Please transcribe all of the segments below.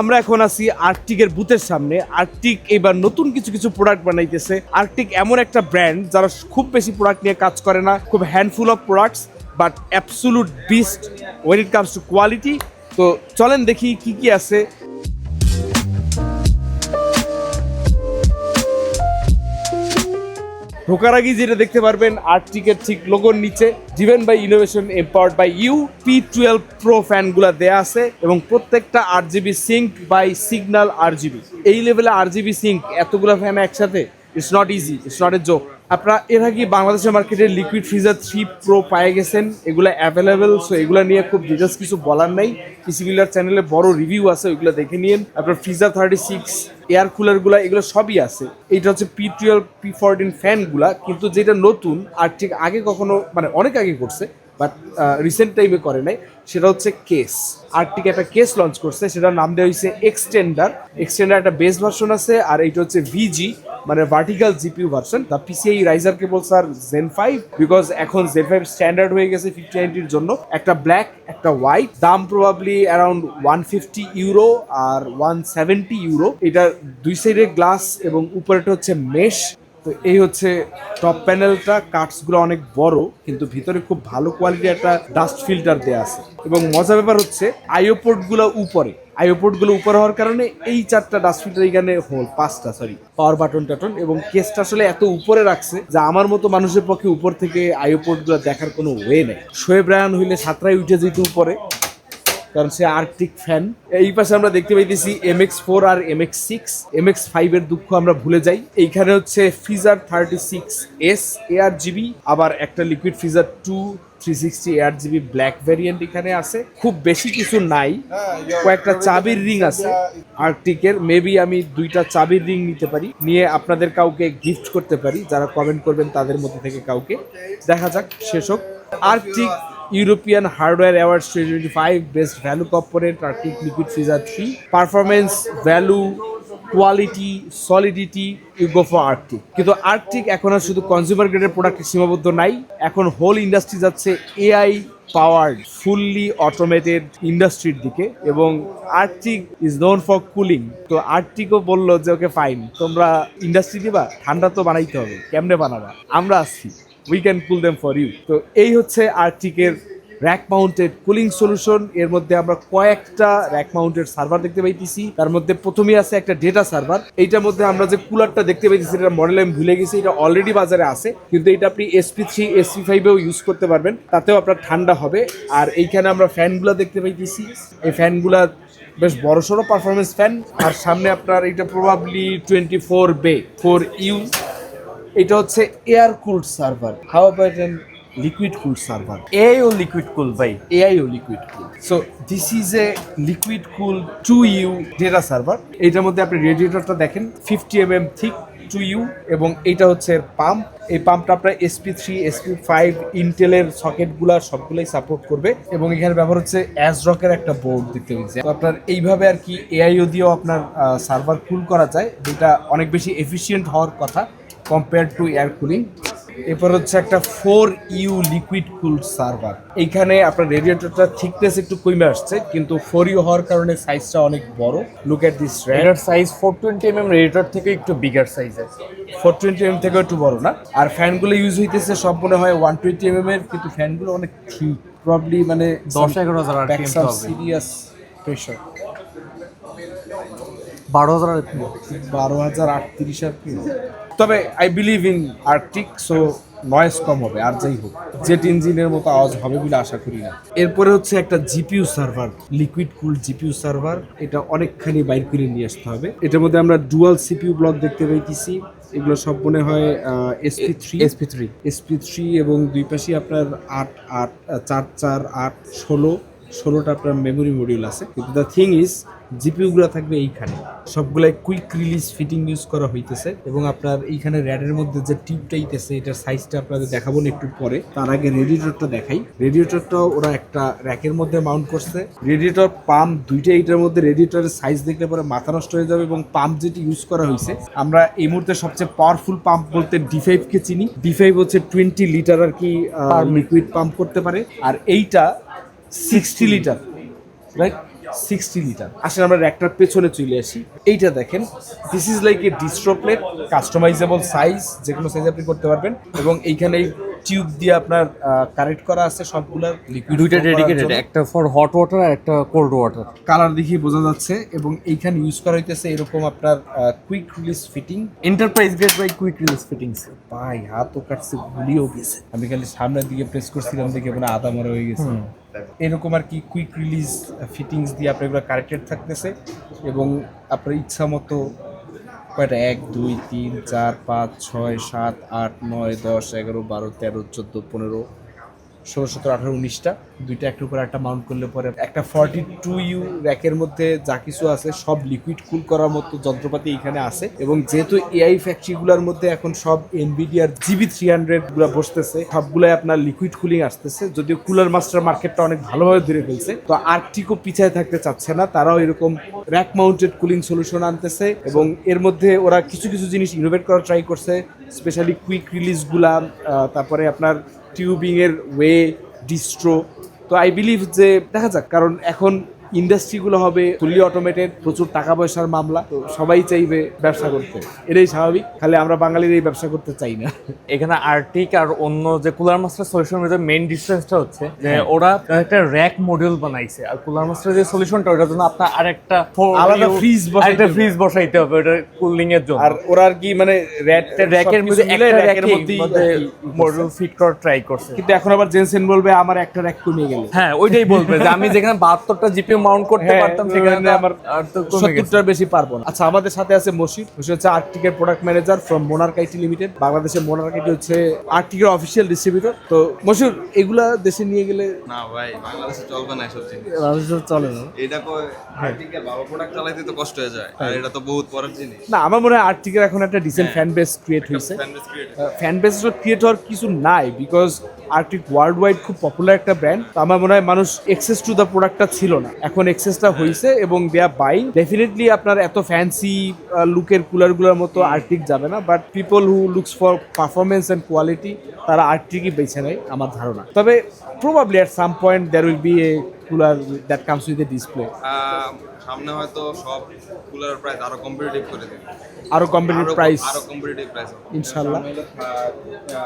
আমরা এখন আছি আর্টিকের বুথের সামনে। আর্টিক এবার নতুন কিছু কিছু প্রোডাক্ট বানাইতেছে। আর্টিক এমন একটা ব্র্যান্ড যারা খুব বেশি প্রোডাক্ট নিয়ে কাজ করে না। খুব handful of products but absolute beast when it comes to quality তো চলেন দেখি কি কি আছে। ঢোকার আগেই যেটা দেখতে পারবেন আর্টিকের ঠিক লোগোর নিচে driven by innovation empowered by you P twelve pro ফ্যানগুলো দেয়া আছে, এবং প্রত্যেকটা R GB sync by signal R GB এই লেভেলে আর জিবি সিঙ্ক এতগুলো ফ্যান একসাথে it's not easy it's not a joke আপনারা এর আগে বাংলাদেশের মার্কেটে লিকুইড ফ্রিজার থ্রি প্রো পায়ে গেছেন, এগুলো অ্যাভেলেবেল সো এগুলো নিয়ে খুব ডিটেলস কিছু বলার নাই। পিসিগুলার চ্যানেলে বড় রিভিউ আছে, ওইগুলো দেখে নিন আপনার ফ্রিজার থার্টি সিক্স এয়ার কুলারগুলো এগুলো সবই আছে। এইটা হচ্ছে পি টুয়েলভ পি ফোরটিন ফ্যানগুলা কিন্তু যেটা নতুন, আর ঠিক আগে কখনো মানে অনেক আগে করছে বাট রিসেন্ট টাইমে করে নাই। সেটা হচ্ছে কেস। আর্টিক একটা কেস লঞ্চ করছে, সেটার নাম দেওয়া হয়েছে এক্সটেন্ডার এক্সটেন্ডার একটা বেস ভার্সন আছে, আর এইটা হচ্ছে ভিজি মানে vertical GPU version the PCI riser cable sir gen five because এখন জেন ফাইভ স্ট্যান্ডার্ড হয়ে গেছে ফিফটি নাইনটির জন্য। একটা ব্ল্যাক একটা হোয়াইট দাম probably around one fifty euro আর ওয়ান সেভেন্টি ইউরো এটা দুই সাইডে গ্লাস এবং উপরেটা হচ্ছে মেশ তো এই হচ্ছে টপ প্যানেলটা কাটসগুলো অনেক বড়, কিন্তু ভিতরে খুব ভালো কোয়ালিটির একটা ডাস্ট ফিল্টার দেওয়া আছে। এবং মজা ব্যাপার হচ্ছে আইওপোর্টগুলো উপরে আইওপোর্টগুলো উপরে হওয়ার কারণে এই চারটা ডাস্ট ফিল্টার এখানে হোল পাঁচটা সরি পাওয়ার বাটন টাটন এবং কেসটা আসলে এত উপরে রাখছে যে আমার মতো মানুষের পক্ষে উপর থেকে আইওপোর্টগুলো দেখার কোনো ওয়ে নেই। শোয়েব রায়ান হইলে সাতটায় উঠে যেত উপরে কারণ সে আর্কটিক ফ্যান। এই পাশে আমরা দেখতে পাইতেছি এম এক্স ফোর আর M X six M X five এর দুঃখ আমরা ভুলে যাই। এইখানে হচ্ছে freezer thirty six S ARGB আবার একটা liquid freezer two three sixty ARGB black variant এখানে আছে। খুব বেশি কিছু নাই। কয়েকটা চাবির রিং আছে। আর্কটিকের মেবি আমি দুইটা চাবির রিং নিতে পারি। নিয়ে আপনাদের কাউকে গিফট করতে পারি। যারা কমেন্ট করবেন তাদের মধ্যে থেকে কাউকে। দেখা যাক, শেষ হোক। Arctic European hardware award twenty five best value component Arctic liquid freezer three performance value quality solidity you go for Arctic কিন্তু আর্কটিক এখন আর শুধু কনজিউমার গ্রেডের প্রোডাক্টে সীমাবদ্ধ নাই, এখন হোল ইন্ডাস্ট্রি যাচ্ছে এআই পাওয়ার্ড ফুললি অটোমেটেড ইন্ডাস্ট্রির দিকে এবং Arctic is known for cooling তো আর্কটিকও বলল যে, ওকে ফাইন তোমরা ইন্ডাস্ট্রি দিবা, ঠান্ডা তো বানাইতে হবে, কেমনে বানাবা? আমরা আসছি। We can cool them for you তো এই হচ্ছে আর্টিকের র্যাক মাউন্টেড কুলিং সলিউশন এর মধ্যে আমরা কয়েকটা র্যাক মাউন্টেড সার্ভার দেখতে পাইতেছি। তার মধ্যে প্রথমেই আছে একটা ডেটা সার্ভার এইটার মধ্যে আমরা যে কুলারটা দেখতে পাইতেছি এটা মডেল আমি ভুলে গেছি, এটা অলরেডি বাজারে আছে। কিন্তু এটা আপনি এসপি থ্রি এসপি ফাইভেও ইউজ করতে পারবেন। তাতেও আপনার ঠান্ডা হবে। আর এইখানে আমরা ফ্যানগুলো দেখতে পাইতেছি। এই ফ্যানগুলা বেশ বড় সড়ো পারফরমেন্স ফ্যান আর সামনে আপনার এটা probably twenty four bay four U এটা হচ্ছে air cooled server how about liquid cool server AI O liquid cool ভাই। AI O liquid cool so this is a liquid cool two U data server এইটার মধ্যে আপনি রেডিয়েটরটা দেখেন fifty M M thick two U এবং এইটা হচ্ছে pump এই পাম্পটা আপনার এসপি থ্রি এসপি ফাইভ ইন্টেলের সকেটগুলা সবগুলোই সাপোর্ট করবে এবং এখানে ব্যবহার হচ্ছে অ্যাজরকের একটা বোর্ড দিতে হয়েছে তো আপনার এইভাবে আর কি এআইও দিয়েও আপনার সার্ভার কুল করা যায় যেটা অনেক বেশি এফিসিয়েন্ট হওয়ার কথা। কম্পেয়ার টু এয়ার কুলিং এরপর হচ্ছে একটা four U liquid cool server এইখানে আপনার রেডিয়েটরটা থিকনেস একটু কমে আসছে কিন্তু ফোর ইউ হওয়ার কারণে সাইজটা অনেক বড়। লুক এট দিস র্যাড এটার size four twenty M M radiator থেকে একটু বিগার সাইজ আছে ফোর টোয়েন্টি এম থেকে একটু বড় না। আর ফ্যানগুলো ইউজ হইতেছে সব মনে হয় ওয়ান টোয়েন্টি এম এম এর কিন্তু ফ্যানগুলো অনেক ঠিক প্রবলি মানে দশ এগারো হাজার সিরিয়াস প্রেশার বারো হাজার বারো হাজার আটত্রিশ আর কি তবে I believe in Arctic so noise কম হবে আর যাই হোক জেট ইঞ্জিনের মতো আওয়াজ হবে বলে আশা করি না। এরপরে হচ্ছে একটা GPU server liquid cool GPU server এটা অনেকখানি বাইর করে নিয়ে আসতে হবে। এটার মধ্যে আমরা ডুয়াল সিপিউ ব্লক দেখতে পাইতেছি এগুলো সব মনে হয় SP three SP three. SP three এবং দুই পাশে আপনার আট আট চার চার আট ষোলো ষোলোটা আপনার মেমোরি মডিউল আছে। কিন্তু দ্য থিং ইজ জিপিউগুলো থাকবে এইখানে। সবগুলাই কুইক রিলিজ ফিটিং ইউজ করা হইতেছে এবং আপনার এইখানে র্যাডের মধ্যে যে টিপটা ইতেছে এটার সাইজটা আপনাদের দেখাবো একটু পরে। তার আগে রেডিয়েটরটা দেখাই। রেডিয়েটরটাও ওরা একটা র্যাকের মধ্যে মাউন্ট করছে। রেডিয়েটর পাম্প দুইটা এইটার মধ্যে রেডিয়েটরের সাইজ দেখলে পরে মাথা নষ্ট হয়ে যাবে এবং পাম্প যেটি ইউজ করা হয়েছে আমরা এই মুহূর্তে সবচেয়ে পাওয়ারফুল পাম্প বলতে ডি কে চিনি। ডি ফাইভ হচ্ছে টোয়েন্টি লিটার আর কি লিকুইড পাম্প করতে পারে। আর এইটা sixty litre right sixty litre আসলে আমরা র্যাকটার পেছনে চলে আসি। এইটা দেখেন this is like a distro plate customisable size যে কোনো সাইজ আপনি করতে পারবেন। এবং এইখানে টিউব দিয়ে আপনার কানেক্ট করা আছে লিকুইড দুইটা ডেডিকেটেড একটা ফর হট ওয়াটার আর একটা কোল্ড ওয়াটার কালার দেখেই বোঝা যাচ্ছে এবং এইখানে ইউজ করা হইতেছে এরকম আপনার quick release fitting enterprise grade by quick release fittings ভাই হাতও কাটছে গুলিও গেছে। আমি খালি সামনের দিকে প্রেস করছিলাম দেখে মানে আদা মরা হয়ে গেছে। এরকম আর কি কুইক রিলিজ ফিটিংস দিয়ে আপনার এগুলো কারেক্টেড থাকতেছে এবং আপনার ইচ্ছা মতো কয়টা? এক, দুই, তিন, চার, পাঁচ, ছয়, সাত, আট, নয়, দশ, এগারো, বারো, তেরো, চোদ্দ, পনেরো ষোলো, সতেরো, আঠারো, উনিশটা। দুইটা একটার উপর একটা মাউন্ট করলে পরে একটা ফর্টি টু ইউ র্যাকের মধ্যে যা কিছু আছে সব লিকুইড কুল করার মতো যন্ত্রপাতি এখানে আছে। এবং যেহেতু এআই ফ্যাক্টরিগুলোর মধ্যে এখন সব এনবিডিআর জিবি থ্রি হান্ড্রেডগুলো বসতেছে, সবগুলাই আপনার লিকুইড কুলিং আসতেছে। যদিও কুলার মাস্টার মার্কেটটা অনেক ভালোভাবে ধরে ফেলছে, তো আর্কটিকও পিছায় থাকতে চাচ্ছে না। তারাও এরকম র্যাক মাউন্টেড কুলিং সলিউশন আনতেছে এবং এর মধ্যে ওরা কিছু কিছু জিনিস ইনোভেট করার ট্রাই করছে স্পেশালি কুইক রিলিজগুলা তারপরে আপনার টিউবিং এর ওয়ে ডিস্ট্রো তো আই বিলিভ যে দেখা যাক কারণ এখন ইন্ডাস্ট্রিগুলো হবে ফুললি অটোমেটেড প্রচুর টাকা পয়সার মামলা তো সবাই চাইবে ব্যবসা করতে। এটাই স্বাভাবিক খালি আমরা বাঙালির এই ব্যবসা করতে চাই না। এখানে আর্টিক আর অন্য যে কুলার মাস্টার সলিউশনের মধ্যে মেইন ডিফারেন্সটা হচ্ছে যে হ্যাঁ। ওরা একটা র্যাক মডিউল বানাইছে আর কুলার মাস্টার যে সলিউশনটা ওটার জন্য আপনার আরেকটা আলাদা বসাইতে আরেকটা ফ্রিজ বসাইতে হবে ওটা কুলিং এর জন্য। আর ওরা আর কি মানে র্যাকের মধ্যে একটা র্যাকের মধ্যে মডিউল ফিট করার ট্রাই করছে। কিন্তু এখন আবার জেনসেন বলবে আমার একটা র্যাক কমিয়ে গেল। হ্যাঁ ওইটাই বলবে যে আমি যেখানে বাহাত্তরটা জিপি মাউন্ট করতে হ্যাঁ, পারতাম সেখানে আমার সত্তরটার বেশি পারব না। আচ্ছা আমাদের সাথে আছে মসিদ মসিদ হচ্ছে আর্টিকের product manager from Monarch IT limited বাংলাদেশের মোনার্ক আইটি হচ্ছে আর্টিকের অফিসিয়াল ডিস্ট্রিবিউটর তো মসিদ এগুলা দেশে নিয়ে গেলে না ভাই বাংলাদেশে চলবে না এসব জিনিস। বাংলাদেশে চলে না। এটা কো আর্টিকেল ভালো প্রোডাক্ট চালাইতে তো কষ্ট হয়ে যায়। আর এটা তো বহুত পরের জিনিস। না আমার মনে হয় আর্টিকের এখন একটা ডিসেন্ট ফ্যান বেস ক্রিয়েট হয়েছে। Fan base create fan base create হওয়ার কিছু নাই বিকজ আর্টিক ওয়ার্ল্ড ওয়াইড খুব পপুলার একটা ব্র্যান্ড তো আমার মনে হয় মানুষ এক্সেস টু দ্য প্রোডাক্টটা ছিল না। এখন এক্সেসটা হয়েছে এবং দেয়া বাইং ডেফিনেটলি আপনার এত ফ্যান্সি লুকের কুলারগুলোর মতো আর্টিক যাবে না but people who looks for performance and quality তারা আর্টিকই বেছে নেয় আমার ধারণা। তবে probably at some point there will be a cooler that comes with a display সামনে হয়তো সব কুলার প্রাইস আরও কম্পিটিটিভ করে দিবে। আরও কম্পিটিভ আরও প্রাইস আরও কম্পিটিটিভ প্রাইস হ্যাঁ। না,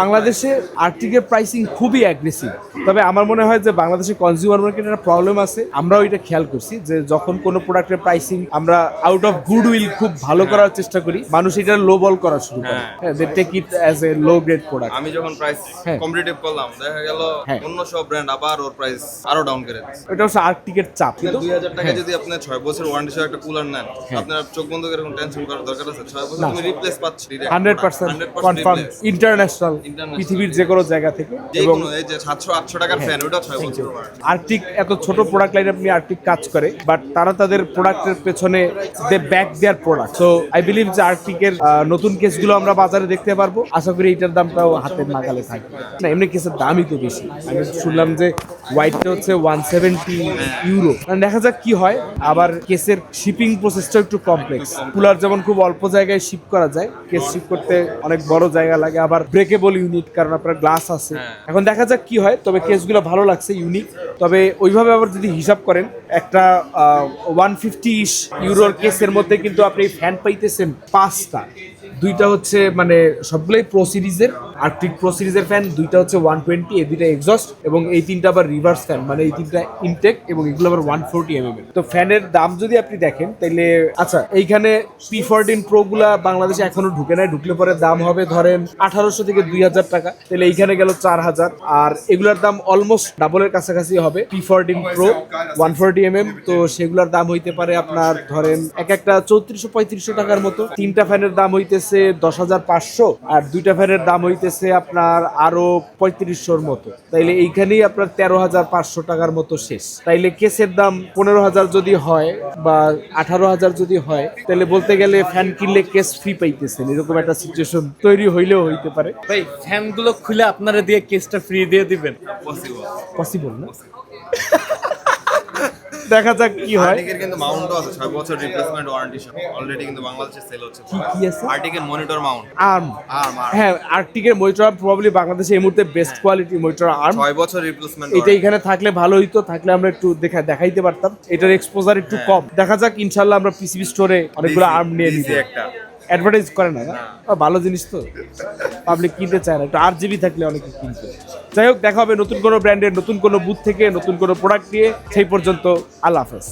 বাংলাদেশে আর্টিকের প্রাইসিং খুবই অ্যাগ্রেসিভ তবে আমার মনে হয় যে বাংলাদেশে কনজিউমার মার্কেটের একটা প্রবলেম আছে। আমরাও এটা খেয়াল করছি যে যখন কোনো প্রোডাক্টের প্রাইসিং আমরা আউট অফ গুড উইল খুব ভালো করার চেষ্টা করি মানুষ এটা লো বল করা শুরু করে। হ্যাঁ। They take it as a low grade product আমি যখন প্রাইস হ্যাঁ। কম্পিটিটিভ করলাম দেখা গেল হ্যাঁ। অন্য সব ব্র্যান্ড আবার ওর প্রাইস আরও ডাউন করে দিচ্ছে। এটা হচ্ছে আর্টিকের চাপ কিন্তু দুই হাজার টাকা যদি আপনি ছয় বছর ওয়ারেন্টি সহ একটা কুলার নেন আপনার চোখ বন্ধ করে এরকম টেনশন করার দরকার আছে? ছয় বছর তুমি রিপ্লেস পাচ্ছ হান্ড্রেড পার্সেন্ট কনফার্ম ইন্টারন্যাশনাল পৃথিবীর যে কোনো জায়গা থেকে এবং কোনো এই যে সাতশো আটশো টাকার হ্যাঁ। ফ্যান ওটা ছয় বছর আর্টিক এত ছোট প্রোডাক্ট লাইন আপনি আর্টিক কাজ করে বাট তারা তাদের প্রোডাক্টের পেছনে they back their product so I believe যে আর্টিকের নতুন কেসগুলো আমরা বাজারে দেখতে পারব। আশা করি এটার দামটাও হাতের নাগালে থাকবে। না এমনি কেসের দামই তো বেশি। আমি শুনলাম যে হোয়াইটটা হচ্ছে ওয়ান সেভেন্টি ইউরো দেখা যাক কি হয়। আবার কেসের শিপিং প্রসেসটা একটু কমপ্লেক্স কুলার যেমন খুব অল্প জায়গায় শিপ করা যায়। কেস শিপ করতে অনেক বড় জায়গা লাগে আবার ব্রেকেবল ইউনিট কারণ আপনার গ্লাস আছে। এখন দেখা যাক কি হয় তবে কেসগুলো ভালো লাগছে ইউনিক তবে ওইভাবে আবার যদি হিসাব করেন একটা ওয়ান ফিফটি ইস ইউরোর কেসের মধ্যে কিন্তু আপনি ফ্যান পাইতেছেন পাঁচটা। দুইটা হচ্ছে মানে সবগুলোই প্রো সিরিজের আর্টিক প্রো সিরিজের ফ্যান দুইটা হচ্ছে ওয়ান টোয়েন্টি এই দুইটা এক্সস্ট এবং এই তিনটা আবার রিভার্স ফ্যান মানে এই তিনটা ইনটেক এবং এগুলো আবার ওয়ান ফোরটি এম তো ফ্যানের দাম যদি আপনি দেখেন তাহলে আচ্ছা এইখানে পি ফোরটিন প্রো গুলা বাংলাদেশে এখনও ঢুকে নাই, ঢুকলে পরে দাম হবে ধরেন আঠারোশো থেকে দুই হাজার টাকা তাহলে এইখানে গেল চার হাজার। আর এগুলোর দাম অলমোস্ট ডাবলের কাছাকাছি হবে P fourteen pro one forty M তো সেগুলোর দাম হইতে পারে আপনার ধরেন এক একটা চৌত্রিশশো পঁয়ত্রিশশো টাকার মতো। তিনটা ফ্যানের দাম হইতেছে দশ হাজার পাঁচশো, আর দুইটা ফ্যানের দাম হইতেছে আপনার আরও পঁয়ত্রিশশোর মতো। তাইলে এইখানেই আপনার তেরো হাজার পাঁচশো টাকার মতো শেষ। তাইলে কেসের দাম পনেরো হাজার যদি হয় বা আঠারো হাজার যদি হয় তাহলে বলতে গেলে ফ্যান কিনলে কেস ফ্রি পাইতেছেন। এরকম একটা সিচুয়েশন তৈরি হইলেও হইতে পারে। ভাই ফ্যানগুলো খুলে আপনারা দিয়ে কেসটা ফ্রি দিয়ে দিবেন। পসিবল না? দেখা যাক কি হয়। আর্টিকের কিন্তু মাউন্টও আছে 6 বছর রিপ্লেসমেন্ট ওয়ারেন্টি সহ। অলরেডি কিন্তু বাংলাদেশে সেল হচ্ছে কি কি আছে। আর্টিকের মনিটর মাউন্ট আর্ম আর্ম হ্যাঁ আর্টিকের মনিটর প্রবাবলি বাংলাদেশে এই মুহূর্তে বেস্ট কোয়ালিটি মনিটর আর্ম 6 বছর রিপ্লেসমেন্ট এটা এখানে থাকলে ভালো হইতো থাকলে আমরা একটু দেখা দেখাইতে পারতাম। এটার এক্সপোজার একটু কম। দেখা যাক ইনশাআল্লাহ আমরা পিসিবি স্টোরে অনেকগুলো আর্ম নিয়ে নিব। একটা। অ্যাডভার্টাইজ করে না ভালো জিনিস তো। পাবলিক কিনতে চায় না একটু আর জিবি থাকলে অনেকে কিনতে যাই হোক দেখা হবে নতুন কোনো ব্র্যান্ডের নতুন কোনো বুথ থেকে নতুন কোনো প্রোডাক্ট নিয়ে সেই পর্যন্ত আল্লাহ হাফেজ।